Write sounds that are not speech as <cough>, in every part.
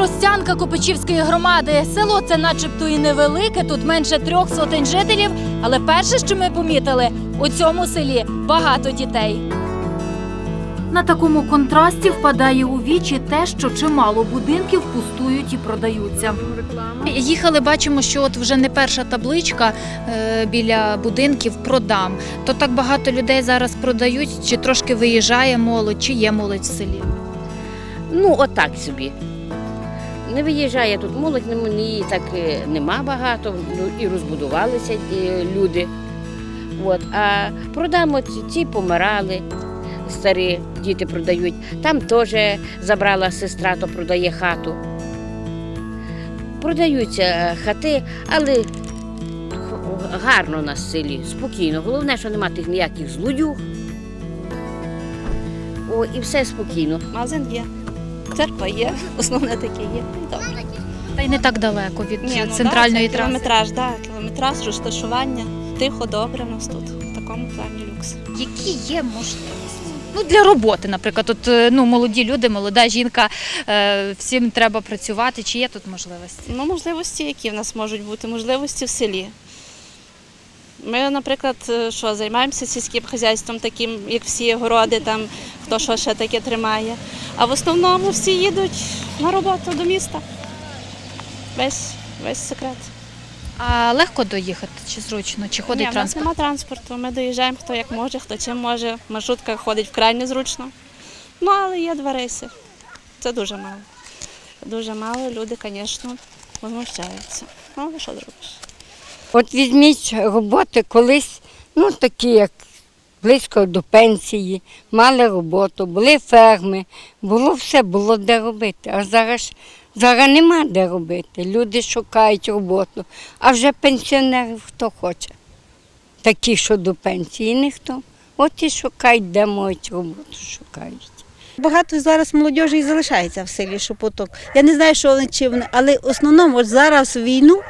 Тростянка Копичівської громади. Село це начебто і невелике, тут менше трьох сотень жителів. Але перше, що ми помітили, у цьому селі багато дітей. На такому контрасті впадає у вічі те, що чимало будинків пустують і продаються. Їхали, бачимо, що от вже не перша табличка е, біля будинків продам. То так багато людей зараз продають, чи трошки виїжджає молодь, чи є молодь в селі. Ну, отак собі. Не виїжджає тут молодь, її так е, нема багато, ну, і розбудувалися е, люди. От. А продамо ці, ці помирали, старі діти продають. Там теж забрала сестра, то продає хату. Продаються е, хати, але гарно в селі, спокійно. Головне, що нема тих ніяких злодюг. О, і все спокійно. Магазин є, церква є, основне таке є. Добре. Та й не так далеко від Ні, ну, центральної да, це траси. кілометраж, да, кілометраж, розташування. Тихо, добре у нас тут. В такому плані люкс. Які є можливості? Ну, для роботи, наприклад, от, е, ну, молоді люди, молода жінка, е, всім треба працювати. Чи є тут можливості? Ну, можливості, які в нас можуть бути, можливості в селі. Ми, наприклад, е, що займаємося сільським хазяйством, таким, як всі городи, там хто що ще таке тримає. А в основному всі їдуть на роботу до міста. Весь, весь секрет. А легко доїхати чи зручно, чи ходить Ні, в нас транспорт? немає транспорту. Ми доїжджаємо хто як може, хто чим може. Маршрутка ходить вкрай незручно. Ну, але є два рейси. Це дуже мало. Дуже мало. Люди, звісно, возмущаються. Ну, але що зробиш? От візьміть роботи колись, ну такі як близько до пенсії, мали роботу, були ферми, було все, було де робити. А зараз, зараз нема де робити. Люди шукають роботу. А вже пенсіонерів хто хоче. Такі, що до пенсії, ніхто. От і шукають, де можуть роботу шукають. Багато зараз молодіжі і залишається в селі Шепоток. Я не знаю, що вони чи вони, але в основному от зараз війну,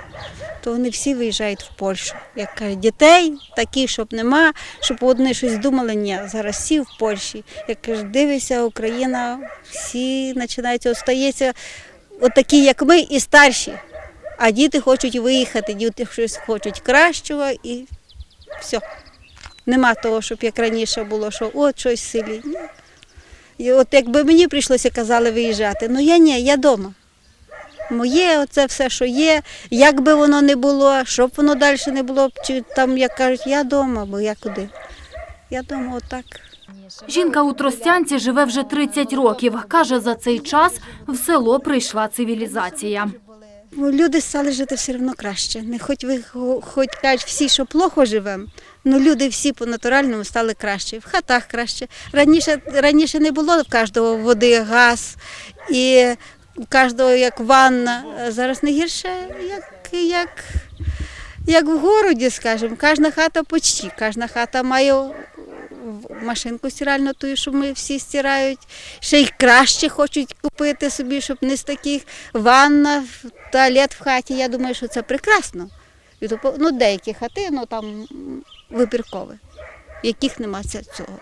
то вони всі виїжджають в Польщу. Як кажуть, дітей такі, щоб нема, щоб вони щось думали, ні, зараз всі в Польщі. Як кажуть, дивися, Україна, всі починаються, остається от такі, як ми, і старші. А діти хочуть виїхати, діти щось хочуть кращого і все. Нема того, щоб як раніше було, що от щось в селі. І от якби мені прийшлося казали виїжджати, ну я ні, я вдома. Моє оце все, що є, як би воно не було, щоб воно далі не було, чи там, як кажуть, я вдома, бо я куди? Я вдома отак. Жінка у Тростянці живе вже 30 років. Каже, за цей час в село прийшла цивілізація. Люди стали жити все одно краще. Не хоч ви хо- хоч кажуть всі, що плохо живемо, ну люди всі по натуральному стали краще. В хатах краще. Раніше, раніше не було в кожного води, газ і в кожного як ванна. Зараз не гірше, як, як, як в городі, скажімо. Кожна хата почти, кожна хата має машинку стиральну, ту, що ми всі стирають. Ще й краще хочуть купити собі, щоб не з таких ванна, туалет в хаті. Я думаю, що це прекрасно. Ну, деякі хати, ну там вибіркові, яких нема цього.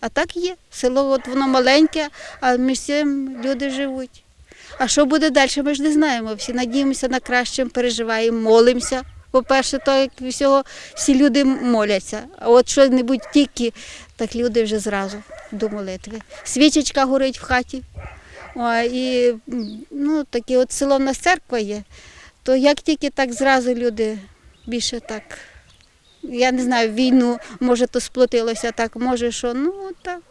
А так є. Село от воно маленьке, а між цим люди живуть. А що буде далі, ми ж не знаємо. Всі надіємося на краще, переживаємо, молимося. По-перше, то як всього всі люди моляться. А от що-небудь тільки, так люди вже зразу до молитви. Свічечка горить в хаті. О, і ну, таке от село в нас церква є, то як тільки так зразу люди більше так. Я не знаю, війну, може, то сплотилося так, може, що, ну так.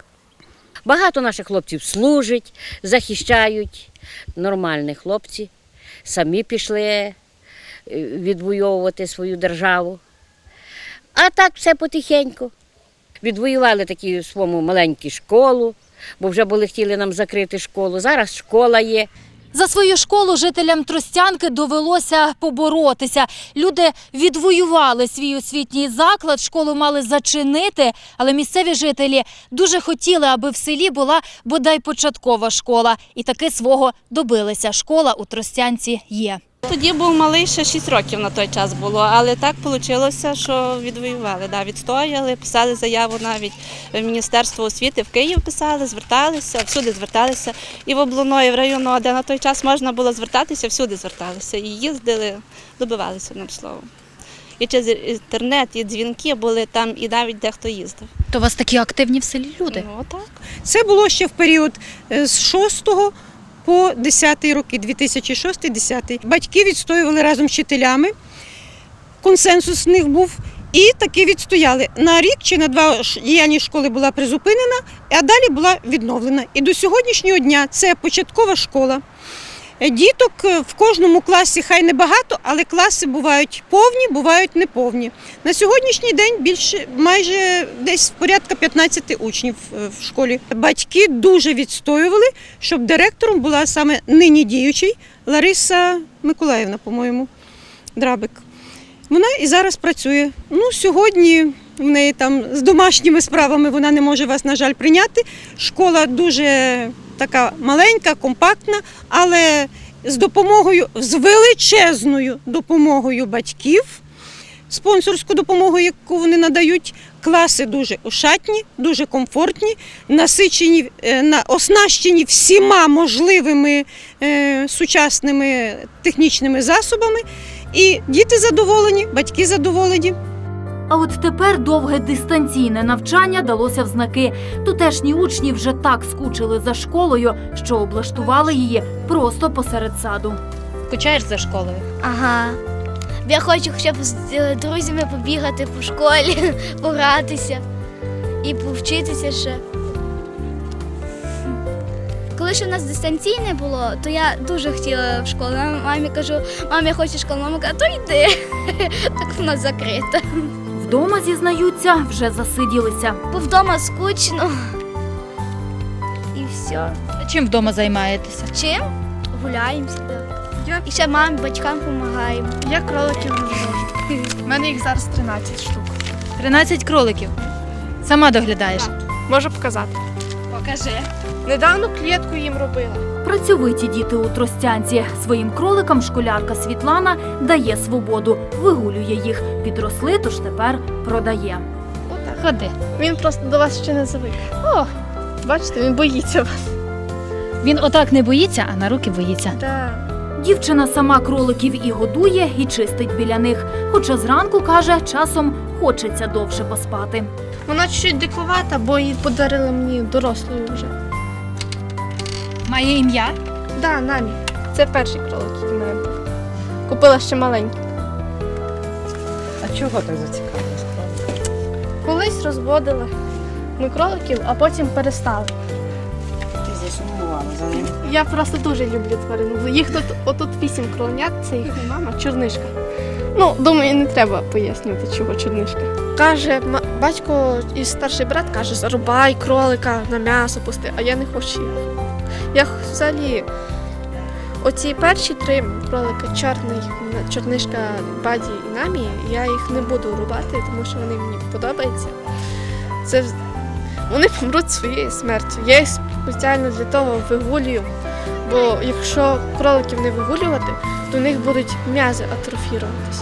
Багато наших хлопців служить, захищають. Нормальні хлопці. Самі пішли е, відвоювати свою державу. А так все потихеньку. Відвоювали такі своєму маленьку школу, бо вже були хотіли нам закрити школу. Зараз школа є. За свою школу жителям Тростянки довелося поборотися. Люди відвоювали свій освітній заклад, школу мали зачинити, але місцеві жителі дуже хотіли, аби в селі була бодай початкова школа. І таки свого добилися. Школа у Тростянці є. Тоді був малий, ще 6 років на той час було, але так вийшло, що відвоювали. Да, відстояли, писали заяву навіть в Міністерство освіти в Київ писали, зверталися, всюди зверталися. І в облано, і в районо, де на той час можна було звертатися, всюди зверталися. І їздили, добивалися одним словом. І через інтернет, і дзвінки були там, і навіть дехто їздив. То у вас такі активні в селі люди. Ну, отак. Це було ще в період е, з 6 по 10 роки, 2006-2010. Батьки відстоювали разом з вчителями. Консенсус в них був. І таки відстояли. На рік чи на два діяльність школи була призупинена, а далі була відновлена. І до сьогоднішнього дня це початкова школа. Е, Діток е, в кожному класі хай не багато, але класи бувають повні, бувають неповні. На сьогоднішній день більше майже десь порядка 15 учнів е, в школі. Батьки дуже відстоювали, щоб директором була саме нині діючий Лариса Миколаївна, по-моєму, Драбик. Вона і зараз працює. Ну, сьогодні в неї там з домашніми справами вона не може вас, на жаль, прийняти. Школа дуже така маленька, компактна, але з допомогою, з величезною допомогою батьків, спонсорську допомогу, яку вони надають, класи дуже ошатні, дуже комфортні, насичені, е, оснащені всіма можливими е, сучасними технічними засобами. І діти задоволені, батьки задоволені. А от тепер довге дистанційне навчання далося в знаки. Тутешні учні вже так скучили за школою, що облаштували її просто посеред саду. Скучаєш за школою? Ага. Я хочу хоча б з е, друзями побігати по школі, <laughs> погратися і повчитися ще. Коли ще в нас дистанційне було, то я дуже хотіла в школу. Мамі кажу, мам, я хочу школу. Мама каже, то йди. <laughs> Так в нас закрита. Вдома зізнаються, вже засиділися. Бо вдома скучно. І все. Чим вдома займаєтеся? Чим? Гуляємося. Так. І ще мамі, батькам допомагаємо. Я кроликів не можу. У мене їх зараз 13 штук. 13 кроликів. Сама доглядаєш. Можу показати. Покажи. Недавно клітку їм робила. Працьовиті діти у Тростянці. Своїм кроликам школярка Світлана дає свободу, вигулює їх. Підросли, тож тепер продає. Ходи. Він просто до вас ще не звик. О, бачите, він боїться вас. Він отак не боїться, а на руки боїться. Да. Дівчина сама кроликів і годує, і чистить біля них. Хоча зранку каже, часом хочеться довше поспати. Вона чуть диковата, бо її подарили мені дорослою вже. Має ім'я? Да, намі. Це перший кролик, який в мене був. Купила ще маленький. А чого так зацікавилась? Колись розводили ми кроликів, а потім перестали. Ти засумувала за ним. Я просто дуже люблю тварин. Їх тут отут вісім кроленят, це їхня мама, чорнишка. Ну, думаю, не треба пояснювати, чого чорнишка. Каже, батько і старший брат каже, зарубай кролика на м'ясо пусти, а я не хочу їх. Я взагалі. Оці перші три кролика, чорний, чорнишка, баді і намі, я їх не буду рубати, тому що вони мені подобаються. Це вони помруть своєю смертю. Я їх спеціально для того вигулюю. Бо якщо кроликів не вигулювати, то у них будуть м'язи атрофіруватись.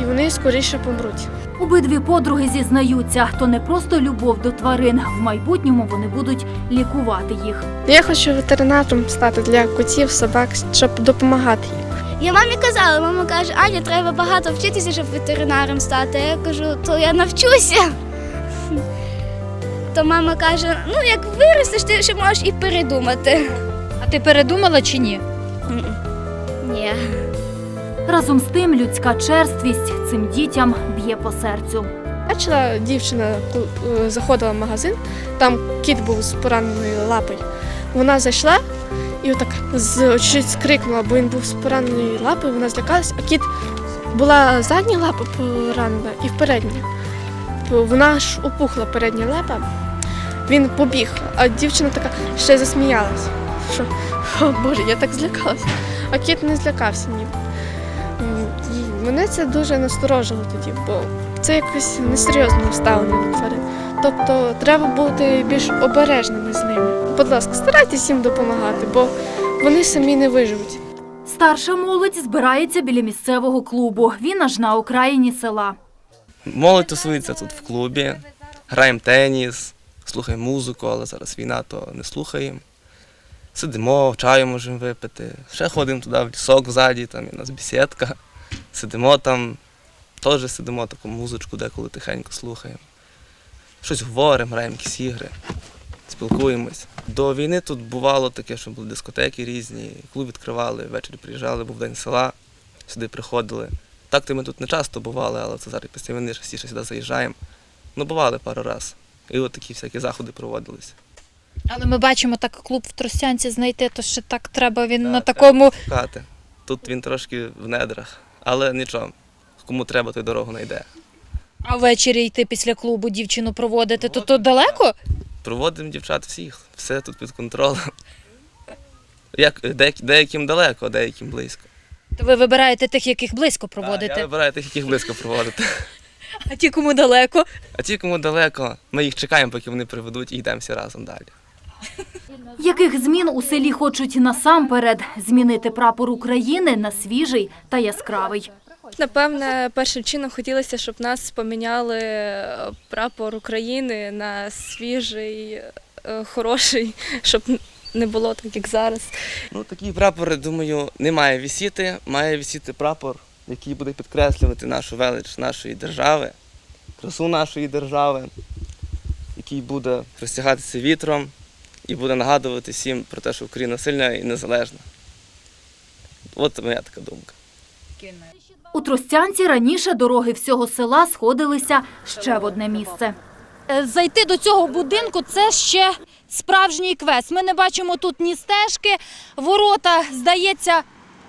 І вони скоріше помруть. Обидві подруги зізнаються, то не просто любов до тварин. В майбутньому вони будуть лікувати їх. Я хочу ветеринаром стати для котів, собак, щоб допомагати їм. Я мамі казала, мама каже, Аня, треба багато вчитися, щоб ветеринаром стати. Я кажу, то я навчуся. То мама каже, ну як виростеш, ти ще можеш і передумати. А ти передумала чи ні? Ні. Разом з тим, людська черствість цим дітям б'є по серцю. Бачила дівчина е, заходила в магазин, там кіт був з пораненою лапою. Вона зайшла і отак з щось скрикнула, бо він був з пораненою лапою, вона злякалась, а кіт була задня лапа поранена і передня. Вона ж опухла передня лапа. Він побіг, а дівчина така ще засміялась. Що, о Боже, я так злякалася. А кіт не злякався ні. Мене це дуже насторожило тоді, бо це якось несерйозне ставлення до тварин. Тобто треба бути більш обережними з ними. Будь ласка, старайтесь їм допомагати, бо вони самі не виживуть. Старша молодь збирається біля місцевого клубу. Він аж на окраїні села. Молодь тусується тут в клубі, граємо теніс, слухаємо музику, але зараз війна, то не слухаємо. Сидимо, чаю можемо випити. Ще ходимо туди в лісок ззаді, там є у нас бесідка. Сидимо там, теж сидимо таку музичку, деколи тихенько слухаємо. Щось говоримо, граємо якісь ігри, спілкуємось. До війни тут бувало таке, що були дискотеки різні, клуб відкривали, ввечері приїжджали, був день села, сюди приходили. Так то ми тут не часто бували, але це зараз після війни частіше сюди заїжджаємо. Ну, бували пару разів. І от такі всякі заходи проводилися. Але ми бачимо так клуб в Тростянці знайти, то ще так треба він Так, на такому. Шукати. Тут він трошки в недрах, але нічого. Кому треба, той дорогу знайде. А ввечері йти після клубу дівчину проводити, то то далеко? Проводимо дівчат всіх, все тут під контролем. Як, деяким далеко, деяким близько. То ви вибираєте тих, яких близько Так, я проводити. вибираю тих, яких близько проводити. <laughs> А ті, кому далеко. А ті, кому далеко, ми їх чекаємо, поки вони приведуть і йдемо всі разом далі. Яких змін у селі хочуть насамперед змінити прапор України на свіжий та яскравий. Напевне, першим чином хотілося, щоб нас поміняли е, прапор України на свіжий, е, хороший, <laughs> щоб не було так, як зараз. Ну, такі прапори, думаю, не має висіти. Має висіти прапор, який буде підкреслювати нашу велич нашої держави, красу нашої держави, який буде розтягатися вітром і буде нагадувати всім про те, що Україна сильна і незалежна. От моя така думка. У Тростянці раніше дороги всього села сходилися ще в одне місце. Е, Зайти до цього будинку це ще справжній квест. Ми не бачимо тут ні стежки, ворота, здається,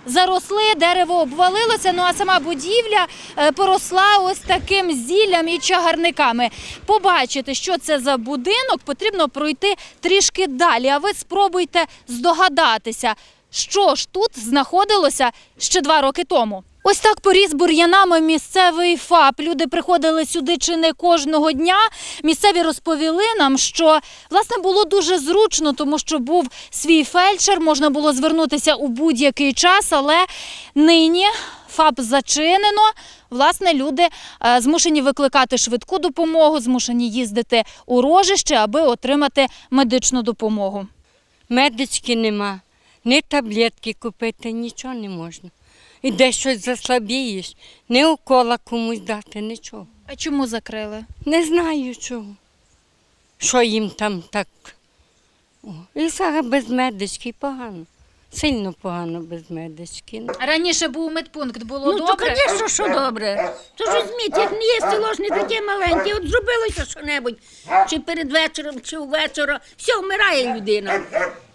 заросли, дерево обвалилося. Ну а сама будівля е, поросла ось таким зіллям і чагарниками. Побачити, що це за будинок, потрібно пройти трішки далі. А ви спробуйте здогадатися, що ж тут знаходилося ще два роки тому. Ось так поріс бур'янами місцевий ФАП. Люди приходили сюди чи не кожного дня. Місцеві розповіли нам, що власне було дуже зручно, тому що був свій фельдшер, можна було звернутися у будь-який час, але нині ФАП зачинено. Власне, люди е, змушені викликати швидку допомогу, змушені їздити у рожище, аби отримати медичну допомогу. Медички нема, ні таблетки купити, нічого не можна. І де щось заслабієш, ні укола комусь дати, нічого. А чому закрили? Не знаю чого. Що їм там так. О, і зараз без медички погано. Сильно погано без медички. Раніше був медпункт, було Ну, то, звісно, що добре. То ж візьміть, як не є село ж не таке маленьке, от зробилося що-небудь, чи перед вечором, чи ввечора, все, вмирає людина.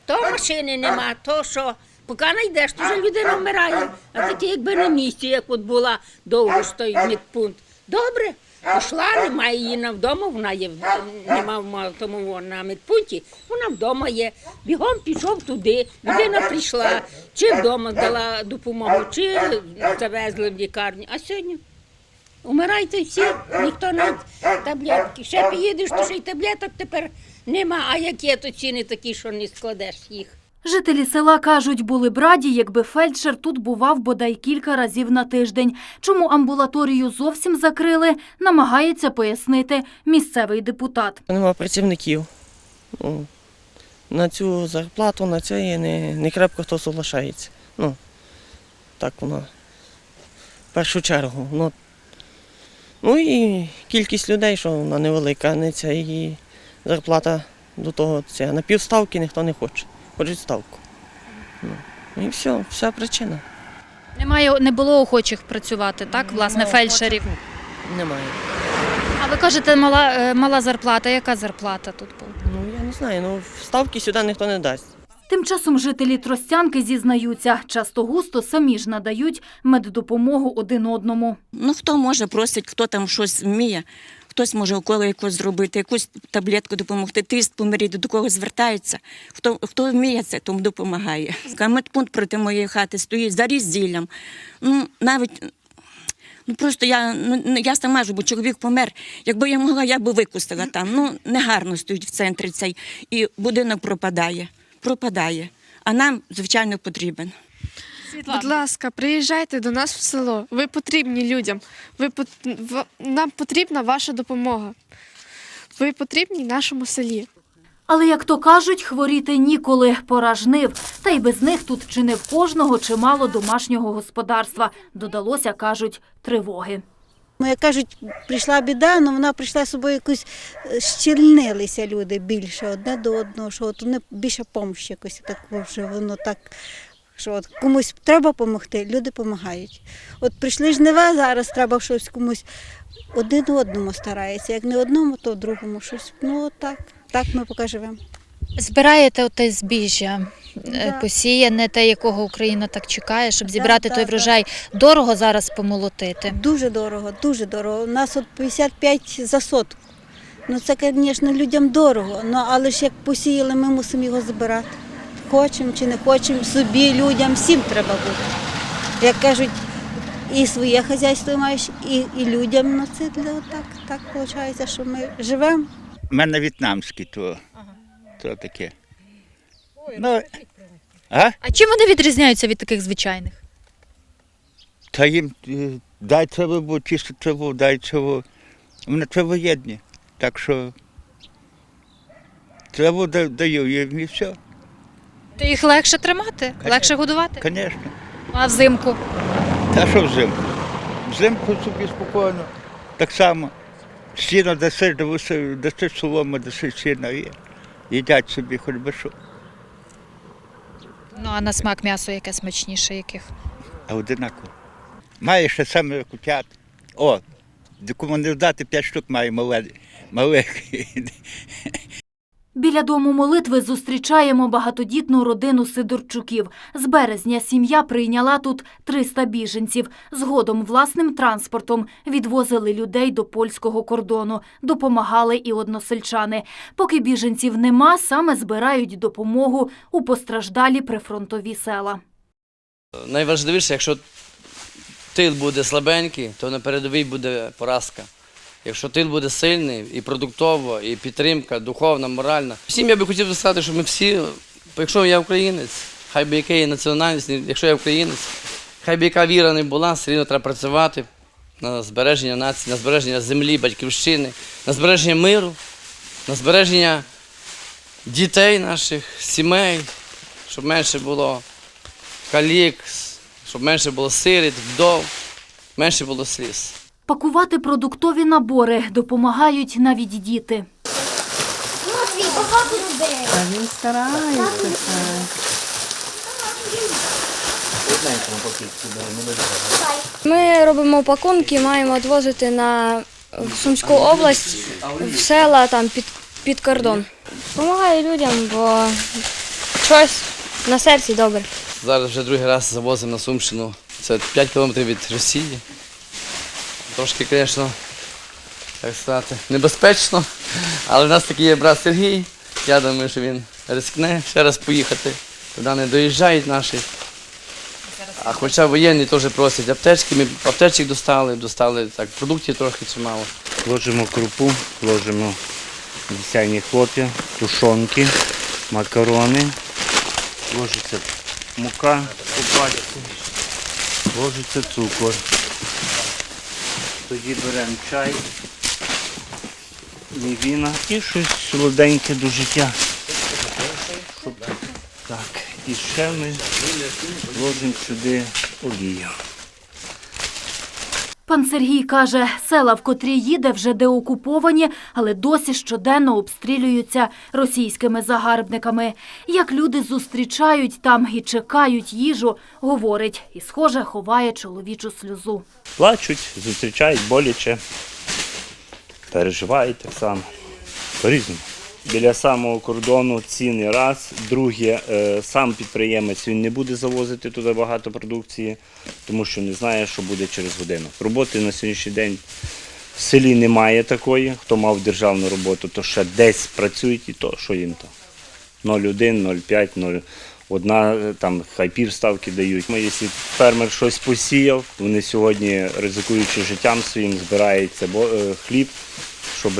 То машини нема, то що. Поки не йдеш, то вже людина вмирає. А таке якби на місці, як от була довго ж той медпункт. Добре, пішла, немає її на вдома, вона є, нема тому на медпункті, вона вдома є. Бігом пішов туди, людина прийшла, чи вдома дала допомогу, чи завезли в лікарню. А сьогодні умирайте всі, ніхто не таблетки. Ще поїдеш, то ще й таблеток тепер нема. А які то ціни такі, що не складеш їх. Жителі села кажуть, були б раді, якби фельдшер тут бував бодай кілька разів на тиждень. Чому амбулаторію зовсім закрили, намагається пояснити місцевий депутат. Нема працівників. Ну, на цю зарплату, на це не, не крепко хто соглашається. Ну, так воно. В першу чергу. Ну, ну і кількість людей, що вона невелика, не ця і зарплата до того це. На півставки ніхто не хоче. Хочуть ставку. Ну, і все, вся причина. Немає, не було охочих працювати, так? Власне, Ну, фельдшерів. Немає. А ви кажете, мала, е, мала зарплата. Яка зарплата тут була? Ну я не знаю, ну ставки сюди ніхто не дасть. Тим часом жителі Тростянки зізнаються, часто густо самі ж надають меддопомогу один одному. Ну, хто може просить, хто там щось вміє, хтось може уколи якось зробити, якусь таблетку допомогти, тиск помиріти, до кого звертаються. Хто, хто вміє це, тому допомагає. Медпункт проти моєї хати стоїть за різділлям. Ну, навіть. Ну просто я ну я сама ж, бо чоловік помер. Якби я могла, я би викустила там. Ну негарно стоїть в центрі цей і будинок пропадає. Пропадає. А нам, звичайно, потрібен. Будь ласка, приїжджайте до нас в село. Ви потрібні людям. Ви пот- в- Нам потрібна ваша допомога. Ви потрібні нашому селі. Але, як то кажуть, хворіти ніколи, пора жнив. Та й без них тут чи не в кожного чимало домашнього господарства. Додалося, кажуть, тривоги. Ну, як кажуть, прийшла біда, але вона прийшла з собою якось е, щільнилися люди більше одне до одного, що от вони більше помощі якось такого, що воно так, що от комусь треба допомогти, люди допомагають. От прийшли жнива, зараз треба щось комусь один одному старається. Як не одному, то другому щось. Ну от так, так ми поки живемо. Збираєте оте збіжжя е, Да. посіяне, те, якого Україна так чекає, щоб зібрати да, той да. врожай. Дорого зараз помолотити. Дуже дорого, дуже дорого. У нас от 55 за сотку. Ну це, звісно, людям дорого. Ну, але ж як посіяли, ми мусимо його збирати. Хочемо чи не хочемо, собі, людям, всім треба бути. Як кажуть, і своє хазяйство маєш, і, і людям. Ну це для так, так виходить, що ми живемо. У мене в'єтнамський, то, то таке. Ну, а? А чим вони відрізняються від таких звичайних? Та їм е, дай треба, бо ті, що треба, дай треба. Вони травоєдні. Так що треба даю їм і все. То їх легше тримати, легше годувати. Звісно. А взимку. Та що взимку? Взимку собі спокійно. Так само. Сіно даси, даси солому, даси сіно і їдять собі хоч би що. Ну а на смак м'ясо яке смачніше яких? А одинаково. Має ще саме кутят. О, кому не здати 5 штук має малих. <laughs> Біля дому молитви зустрічаємо багатодітну родину Сидорчуків. З березня сім'я прийняла тут 300 біженців. Згодом власним транспортом відвозили людей до польського кордону. Допомагали і односельчани. Поки біженців нема, саме збирають допомогу у постраждалі прифронтові села. Найважливіше, якщо тил буде слабенький, то на передовій буде поразка. Якщо тил буде сильний і продуктово, і підтримка, духовна, моральна. Всім я би хотів сказати, що ми всі, якщо я українець, хай би яка є національність, якщо я українець, хай би яка віра не була, все рівно треба працювати на збереження нації, на збереження землі, батьківщини, на збереження миру, на збереження дітей наших, сімей, щоб менше було калік, щоб менше було сиріт, вдов, менше було сліз. Пакувати продуктові набори допомагають навіть діти. Багато людей. Він старається. Ми робимо пакунки, маємо відвозити на Сумську область, в села там під, під кордон. Помагаю людям, бо щось на серці добре. Зараз вже другий раз завозимо на Сумщину. Це 5 кілометрів від Росії. Трошки, звісно, так сказати, небезпечно. Але в нас такий є брат Сергій. Я думаю, що він рискне ще раз поїхати. Туди не доїжджають наші. А хоча воєнні теж просять аптечки, ми аптечок достали, достали так, продуктів трохи чимало. Ложимо крупу, ложимо вісяні хлоп'я, тушонки, макарони, ложиться мука по ложиться цукор. Тоді беремо чай, мівіна і щось солоденьке до життя. Так, і ще ми вложимо сюди олію. Пан Сергій каже, села, в котрі їде, вже деокуповані, але досі щоденно обстрілюються російськими загарбниками. Як люди зустрічають там і чекають їжу, говорить, і, схоже, ховає чоловічу сльозу. плачуть, зустрічають боляче, переживають так само. По-різному. Біля самого кордону ціни раз. Друге, е, сам підприємець він не буде завозити туди багато продукції, тому що не знає, що буде через годину. Роботи на сьогоднішній день в селі немає такої. Хто мав державну роботу, то ще десь працюють і то, що їм то. 0,1, 0,5, 0. Одна е, там хай півставки дають. Якщо фермер щось посіяв, вони сьогодні, ризикуючи життям своїм, збирають е, хліб, щоб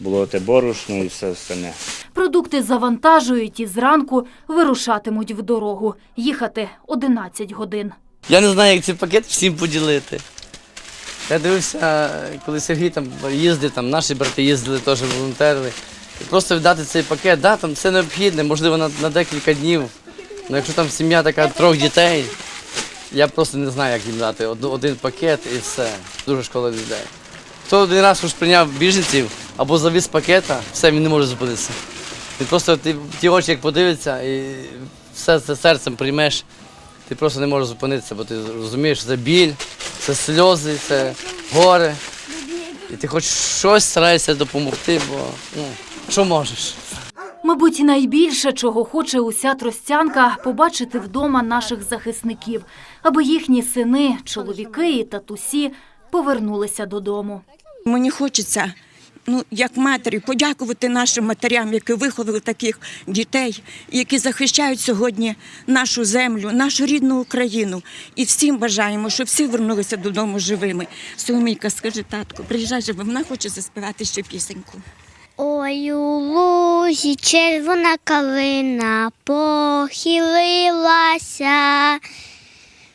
було те борошно і все остальне. Продукти завантажують і зранку вирушатимуть в дорогу. Їхати 11 годин. Я не знаю, як цей пакет всім поділити. Я дивився, коли Сергій там їздив, там наші брати їздили, теж волонтерили. І просто віддати цей пакет, да, там все необхідне, можливо, на, на декілька днів. Ну, якщо там сім'я така трьох дітей, я просто не знаю, як їм дати. Один пакет і все. Дуже шкода людей. Хто один раз уж прийняв біженців або завіз пакета, все, він не може зупинитися. Він просто ти ті очі, як подивиться, і все це серцем приймеш. Ти просто не можеш зупинитися, бо ти розумієш, це біль, це сльози, це горе. І ти хоч щось стараєшся допомогти, бо ну, що можеш. Мабуть, найбільше, чого хоче уся тростянка, побачити вдома наших захисників, аби їхні сини, чоловіки і татусі повернулися додому. Мені хочеться, ну як матері, подякувати нашим матерям, які виховали таких дітей, які захищають сьогодні нашу землю, нашу рідну Україну. І всім бажаємо, щоб всі вернулися додому живими. Соломійка, скажи, татку, приїжджай живо, вона хоче заспівати ще пісеньку. Ой, у лузі червона калина похилилася,